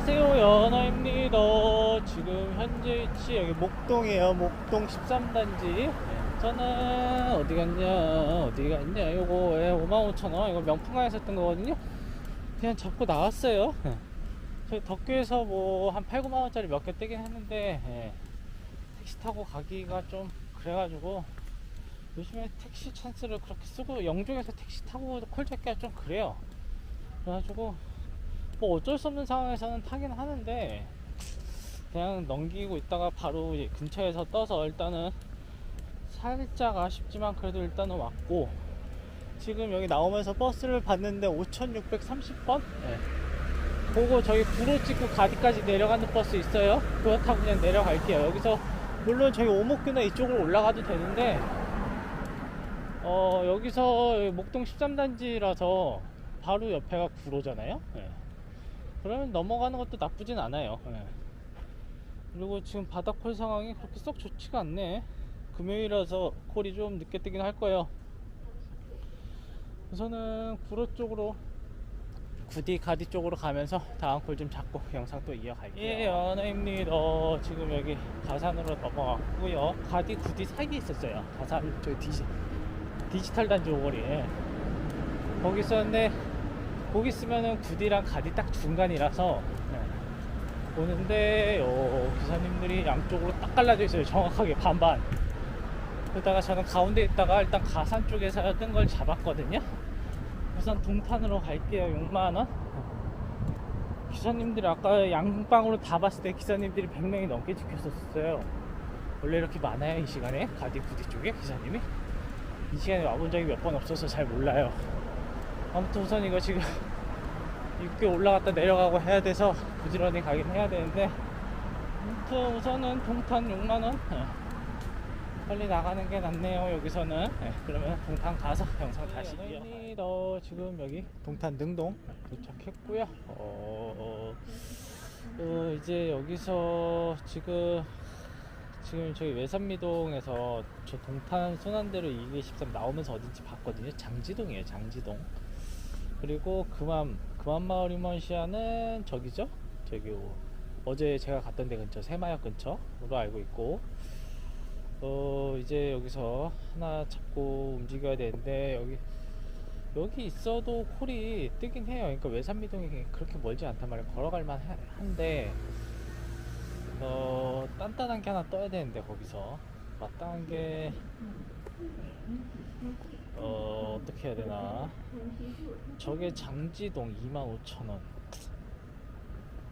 안녕하세요. 연아입니다. 지금 현재 위치 여기 목동이에요. 목동 13단지. 저는 어디 갔냐? 어디 갔냐? 요거 55,000원. 이거 명품관에서 샀던 거거든요. 그냥 잡고 나왔어요. 예. 저희 덕교에서 뭐 한 8, 9만원짜리 몇 개 떼긴 했는데 예. 택시 타고 가기가 좀 그래가지고 요즘에 택시 찬스를 그렇게 쓰고 영종에서 택시 타고 콜 잡기가 좀 그래요. 그래가지고 뭐 어쩔 수 없는 상황에서는 타긴 하는데 그냥 넘기고 있다가 바로 근처에서 떠서 일단은 살짝 아쉽지만 그래도 일단은 왔고 지금 여기 나오면서 버스를 봤는데 5630번? 네. 그거 저기 구로 찍고 가디까지 내려가는 버스 있어요 그거 타고 그냥 내려갈게요 여기서 물론 저기 오목교나 이쪽으로 올라가도 되는데 어 여기서 여기 목동 13단지라서 바로 옆에가 구로잖아요 네. 그러면 넘어가는 것도 나쁘진 않아요. 예. 그리고 지금 바닥 콜 상황이 그렇게 썩 좋지가 않네. 금요일이라서 콜이 좀 늦게 뜨긴 할 거예요. 우선은 구로 쪽으로 구디 가디 쪽으로 가면서 다음 콜 좀 잡고 영상 또 이어갈게요. 예, 연아입니다. 지금 여기 가산으로 넘어갔고요. 가디 구디 사이에 있었어요. 가산 저 디지, 디지털 단지 오거리에 거기 있었는데 거기 있으면은 구디랑 가디 딱 중간이라서 네. 오는데 요. 기사님들이 양쪽으로 딱 갈라져 있어요 정확하게 반반. 그러다가 저는 가운데 있다가 일단 가산 쪽에서 뜬 걸 잡았거든요. 우선 동탄으로 갈게요 6만원. 기사님들이 아까 양방으로 다 봤을 때 기사님들이 100명이 넘게 지켰었어요. 원래 이렇게 많아요 이 시간에? 가디 구디 쪽에? 기사님이? 이 시간에 와본 적이 몇 번 없어서 잘 몰라요 아무튼 우선 이거 지금 6개 올라갔다 내려가고 해야 돼서 부지런히 가긴 해야 되는데 아무튼 우선은 동탄 6만원. 빨리 나가는 게 낫네요 여기서는. 네, 그러면 동탄 가서 영상 다시 이어갑니다 지금 여기 동탄 능동 도착했고요. 어, 어, 어, 이제 여기서 지금 지금 저희 외산미동에서 저 동탄 순환대로 223 나오면서 어딘지 봤거든요. 장지동이에요 장지동 그리고 금암 금암마을 이먼시아는 저기죠? 저기 어제 제가 갔던 데 근처 새마역 근처로 알고 있고 어 이제 여기서 하나 잡고 움직여야 되는데 여기 여기 있어도 콜이 뜨긴 해요. 그러니까 외산미동이 그렇게 멀지 않단 말이에요. 걸어갈 만 한데 어 단단한 게 하나 떠야 되는데 거기서 마땅한 게 어, 어떻게 해야 되나. 저게 장지동 25,000원.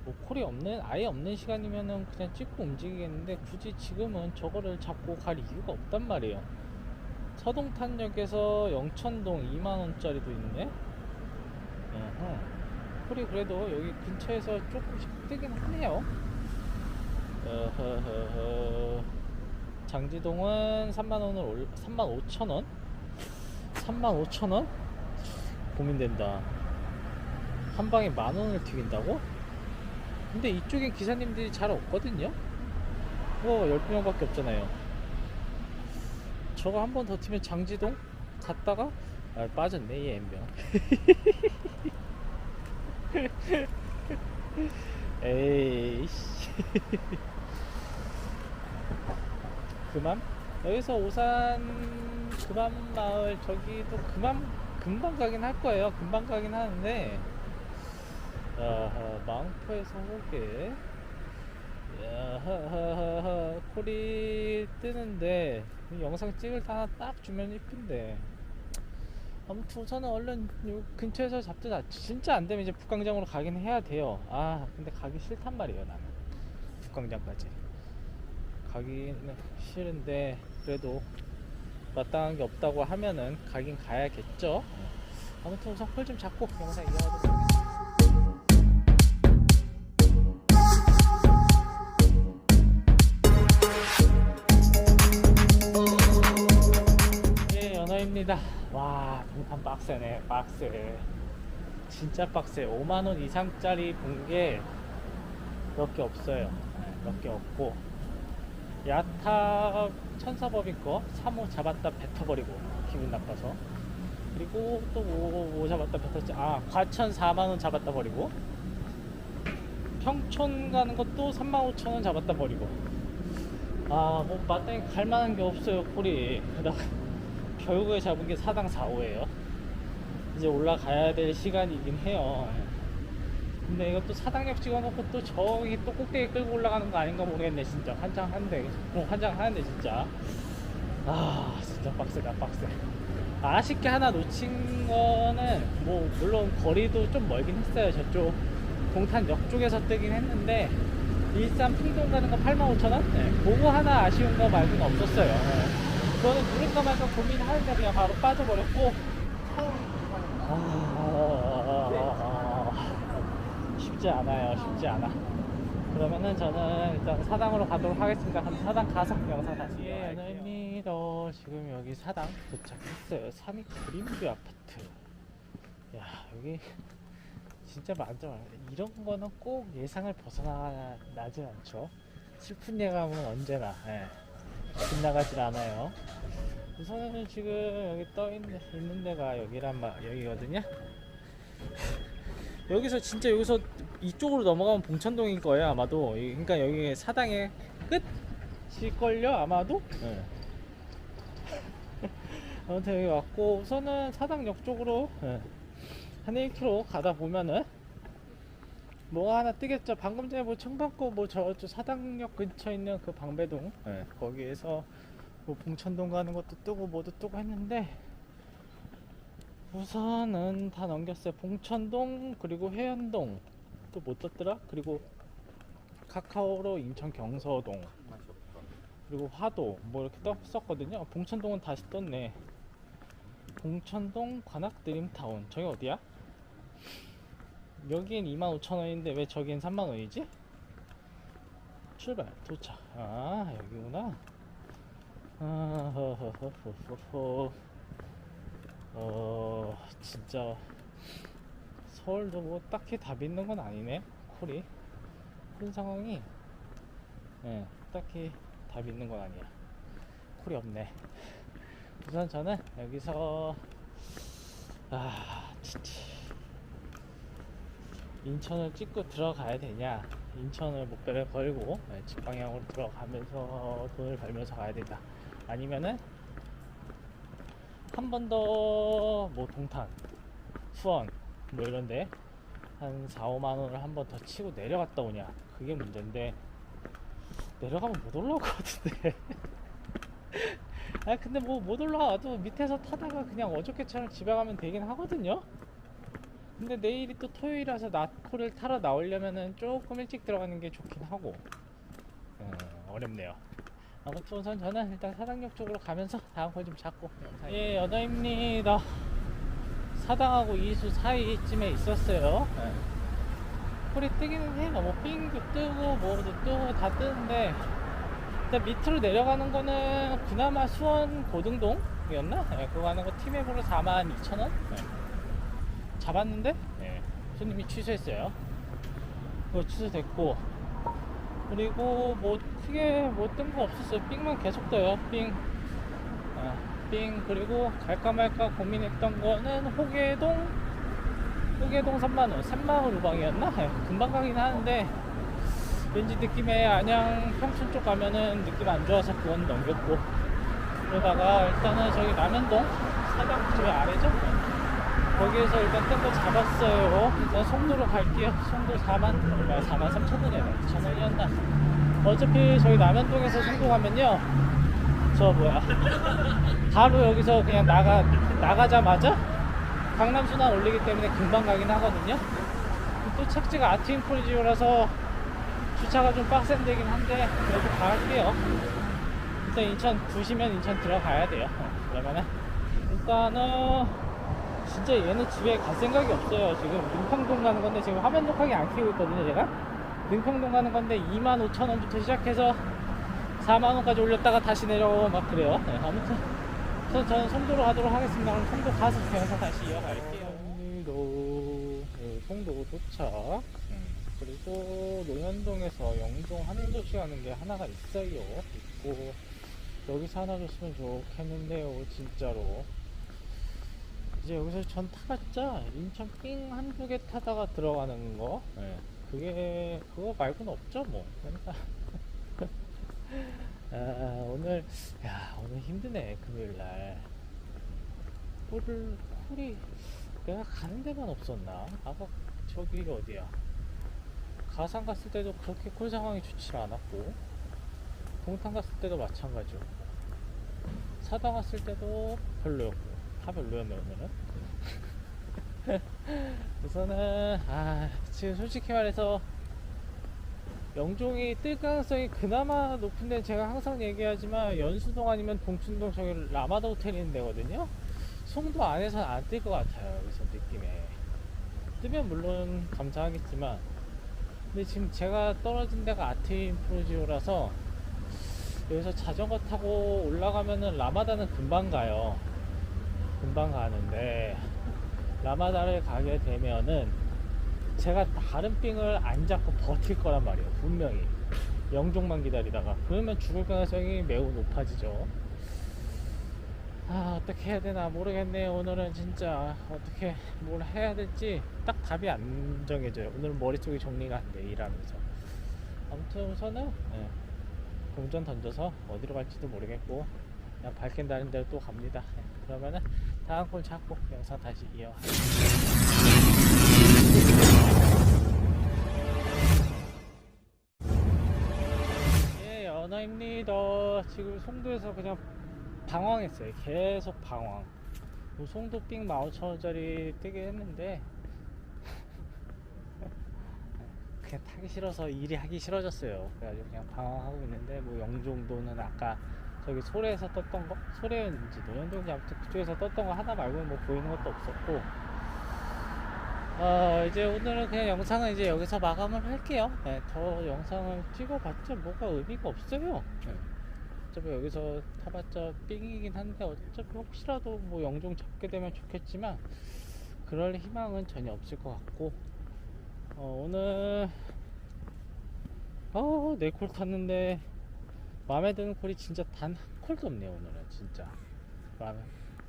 뭐 콜이 없는 아예 없는 시간이면은 그냥 찍고 움직이겠는데 굳이 지금은 저거를 잡고 갈 이유가 없단 말이에요. 서동탄역에서 영천동 2만원짜리도 있네. 콜이 그래도 여기 근처에서 조금씩 뜨긴 하네요. 어허허허. 장지동은 3만원을 올 3만 5천원 35,000원? 고민된다. 한 방에 만 원을 튀긴다고? 근데 이쪽엔 기사님들이 잘 없거든요? 뭐 10명밖에 없잖아요. 저거 한 번 더 튀면 장지동? 갔다가? 아, 빠졌네, 얘 N명. 에이씨. 그만? 여기서 오산 금암 마을 저기도 금암 금방 가긴 할 거예요. 금방 가긴 하는데. 아하, 망포에서 호게 야하하하 콜이 뜨는데. 이 영상 찍을 때 하나 딱 주면 이쁜데. 아무튼 우선은 얼른 요 근처에서 잡자. 진짜 안 되면 이제 북광장으로 가긴 해야 돼요. 아 근데 가기 싫단 말이에요 나는. 북광장까지 가기는 싫은데 그래도 마땅한 게 없다고 하면은 가긴 가야겠죠. 아무튼 우선 콜 좀 잡고 영상 이어가도록 하겠습니다. 예, 연어입니다. 와, 동탄 빡세네, 빡세. 진짜 빡세. 5만원 이상짜리 본 게 몇 개 없어요. 몇 개 없고. 야탑 천사법인 거 3호 잡았다 뱉어버리고 기분 나빠서. 그리고 또뭐뭐 잡았다 뱉었지. 아 과천 4만원 잡았다 버리고. 평촌 가는 것도 35,000원 잡았다 버리고. 아뭐 마땅히 갈 만한 게 없어요 콜이. 결국에 잡은 게 사당 4호예요. 이제 올라가야 될 시간이긴 해요 근데 이것도 사당역 찍어놓고 또 저기 또 꼭대기 끌고 올라가는 거 아닌가 모르겠네 진짜. 환장한데 어, 환장하는데 진짜. 아 진짜 빡세다 빡세. 아쉽게 하나 놓친 거는 뭐 물론 거리도 좀 멀긴 했어요 저쪽. 동탄역 쪽에서 뜨긴 했는데 일산 풍동 가는 거 85,000원? 네, 그거 하나 아쉬운 거 말고는 없었어요. 네. 그거는 누를까 말까 고민하는데 그냥 바로 빠져버렸고 쉽지 않아요. 쉽지 않아. 그러면은 저는 일단 사당으로 가도록 하겠습니다. 그럼 사당 가서 영상 다시 예, 연입니다. 지금 여기 사당 도착했어요. 3위 그린뷰 아파트. 야 여기 진짜 많죠 이런 거는 꼭 예상을 벗어나진 않죠. 슬픈 예감은 언제나 예, 빗나가질 않아요. 우선은 지금 여기 떠 있는, 있는 데가 여기란 말 여기거든요 여기서 진짜 여기서 이쪽으로 넘어가면 봉천동일 거예요 아마도 이- 그러니까 여기 사당의 끝일걸요 아마도 네. 아무튼 여기 왔고 우선은 사당역 쪽으로 네. 한 1km 가다 보면은 뭐가 하나 뜨겠죠 방금 전에 뭐 청방고 뭐 저쪽 사당역 근처에 있는 그 방배동 네. 거기에서 뭐 봉천동 가는 것도 뜨고 뭐도 뜨고 했는데 우선은 다 넘겼어요. 봉천동 그리고 해안동 또 못 떴더라. 그리고 카카오로 인천 경서동 그리고 화도 뭐 이렇게 떴었거든요. 봉천동은 다시 떴네. 봉천동 관악 드림타운 저기 어디야? 여기엔 25,000원인데 왜 저기엔 3만원이지? 출발 도착 아 여기구나 아 허허허허허 어 진짜 서울도 뭐 딱히 답 있는 건 아니네 콜이. 그런 상황이. 예 딱히 답 있는 건 아니야. 콜이 없네. 우선 저는 여기서 아 진짜. 인천을 찍고 들어가야 되냐? 인천을 목표를 걸고 예, 집 방향으로 들어가면서 돈을 벌면서 가야 된다. 아니면은 한 번 더 뭐 동탄, 수원 뭐 이런데 한 4, 5만 원을 한 번 더 치고 내려갔다 오냐? 그게 문제인데 내려가면 못 올라올 것 같은데. 아 근데 뭐 못 올라와도 밑에서 타다가 그냥 어저께처럼 집에 가면 되긴 하거든요. 근데 내일이 또 토요일이라서 낮코를 타러 나오려면은 조금 일찍 들어가는 게 좋긴 하고. 어, 어렵네요 우선 저는 일단 사당역 쪽으로 가면서 다음 걸 좀 잡고 예 여자입니다 사당하고 이수 사이쯤에 있었어요 네. 콜이 뜨기는 해요 뭐 삥도 뜨고 뭐도 뜨고 다 뜨는데 일단 밑으로 내려가는 거는 그나마 수원 고등동이었나? 네, 그거 가는 거 티맵으로 42,000원 네. 잡았는데 네. 손님이 취소했어요 그거 취소됐고 그리고 뭐 크게 뭐 뜬 거 없었어요. 삥만 계속 떠요. 삥. 아, 삥 그리고 갈까 말까 고민했던 거는 호계동 호계동 3만원 3만원 루방이었나? 네, 금방 가긴 하는데 왠지 느낌에 안양 평촌 쪽 가면은 느낌 안 좋아서 그건 넘겼고 그러다가 일단은 저기 남현동 사당 저기 아래죠? 거기에서 일단 뜬 거 잡았어요. 일단 송도로 갈게요. 송도 4만, 4만 3천 원이었나? 2천 원이었나? 어차피 저희 남현동에서 송도 가면요. 저 뭐야. 바로 여기서 그냥 나가, 나가자마자 강남순환 올리기 때문에 금방 가긴 하거든요. 또 착지가 아트인프리지오라서 주차가 좀 빡센 데긴 한데 그래도 가갈게요. 일단 인천 2시면 인천 들어가야 돼요. 그러면은 일단은 진짜 얘는 집에 갈 생각이 없어요. 지금 능평동 가는 건데 지금 화면 녹화기 안 켜고 있거든요, 제가. 능평동 가는 건데 25,000원부터 시작해서 4만원까지 올렸다가 다시 내려오고 막 그래요. 네, 아무튼 우선 저는 송도로 가도록 하겠습니다. 그럼 송도 가서 영상 다시 이어갈게요. 송도, 네, 송도 도착. 음, 그리고 논현동에서 영동 한도 시 가는 게 하나가 있어요. 있고 여기서 하나 줬으면 좋겠는데요, 진짜로. 이제 여기서 전 타봤자 인천 삥 한두 개 타다가 들어가는 거. 네. 그게 그거 말고는 없죠 뭐. 그러니까. 아, 오늘 야 오늘 힘드네 금요일날. 콜을 콜이 내가 가는 데만 없었나? 아까 저기 어디야? 가상 갔을 때도 그렇게 콜 상황이 좋지 않았고 동탄 갔을 때도 마찬가지고 사당 갔을 때도 별로였고 다 별로였네 오늘은. 우선은 아 지금 솔직히 말해서 영종이 뜰 가능성이 그나마 높은 데는 제가 항상 얘기하지만 연수동 아니면 동춘동 저기 라마다 호텔 있는 데거든요. 송도 안에서는 안 뜰 것 같아요 여기서 느낌에. 뜨면 물론 감사하겠지만. 근데 지금 제가 떨어진 데가 아트인 프로지오라서 여기서 자전거 타고 올라가면은 라마다는 금방 가요 금방 가는데 라마다를 가게 되면은 제가 다른 빙을 안 잡고 버틸 거란 말이에요 분명히. 영종만 기다리다가. 그러면 죽을 가능성이 매우 높아지죠. 아 어떻게 해야 되나 모르겠네요. 오늘은 진짜 어떻게 뭘 해야 될지 딱 답이 안 정해져요. 오늘은 머릿속이 정리가 안 돼 일하면서. 아무튼 우선은 예, 동전 던져서 어디로 갈지도 모르겠고 그냥 밝힌다는 대로 또 갑니다. 예, 그러면은 다음 콜 잡고 영상 다시 이어 예 연아입니다 지금 송도에서 그냥 방황했어요. 계속 방황. 뭐 송도 삥 15,000원짜리 뜨게 했는데 그냥 타기 싫어서 일이 하기 싫어졌어요. 그래가지고 그냥 방황하고 있는데 뭐 영종도는 아까 저기 소래에서 떴던 거? 소래였는지 노현동인지 아무튼 그쪽에서 떴던 거 하나 말고는 뭐 보이는 것도 없었고 어 이제 오늘은 그냥 영상은 이제 여기서 마감을 할게요. 네, 더 영상을 찍어봤자 뭐가 의미가 없어요. 네. 어차피 여기서 타봤자 삥이긴 한데 어차피 혹시라도 뭐 영종 잡게 되면 좋겠지만 그럴 희망은 전혀 없을 것 같고 어, 오늘 어, 네콜 탔는데 마음에 드는 콜이 진짜 단 한 콜도 없네요 오늘은 진짜. 마음에.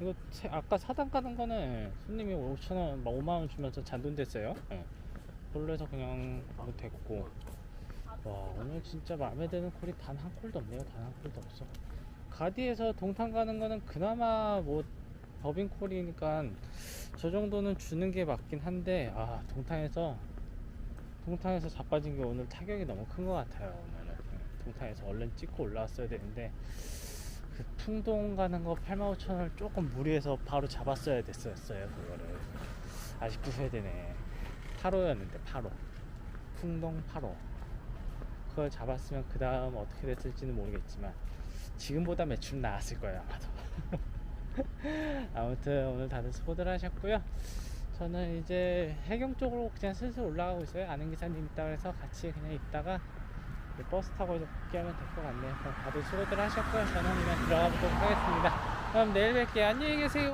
이거 세- 아까 사당 가는 거는 손님이 5천원 5만원 주면서 잔돈 됐어요. 예. 그걸로 해서 그냥 뭐 됐고. 와 오늘 진짜 마음에 드는 콜이 단 한 콜도 없네요 단 한 콜도 없어. 가디에서 동탄 가는 거는 그나마 뭐 법인 콜이니까 저 정도는 주는 게 맞긴 한데 아 동탄에서 동탄에서 자빠진 게 오늘 타격이 너무 큰 것 같아요 오늘 동탄에서 얼른 찍고 올라왔어야 되는데 그 풍동 가는 거 85,000원을 조금 무리해서 바로 잡았어야 됐었어요 그거를. 아직도 후회되네. 8호였는데 8호 풍동 8호 그걸 잡았으면 그 다음 어떻게 됐을지는 모르겠지만 지금보다 매출은 나았을 거예요 아마도. 아무튼 오늘 다들 수고들 하셨고요. 저는 이제 해경 쪽으로 그냥 슬슬 올라가고 있어요. 아는 기사님 있다 그래서 같이 그냥 있다가 버스 타고 이제 복귀하면 될 것 같네요. 다들 수고들 하셨고요. 저는 이만 들어가 보도록 하겠습니다. 그럼 내일 뵐게요. 안녕히 계세요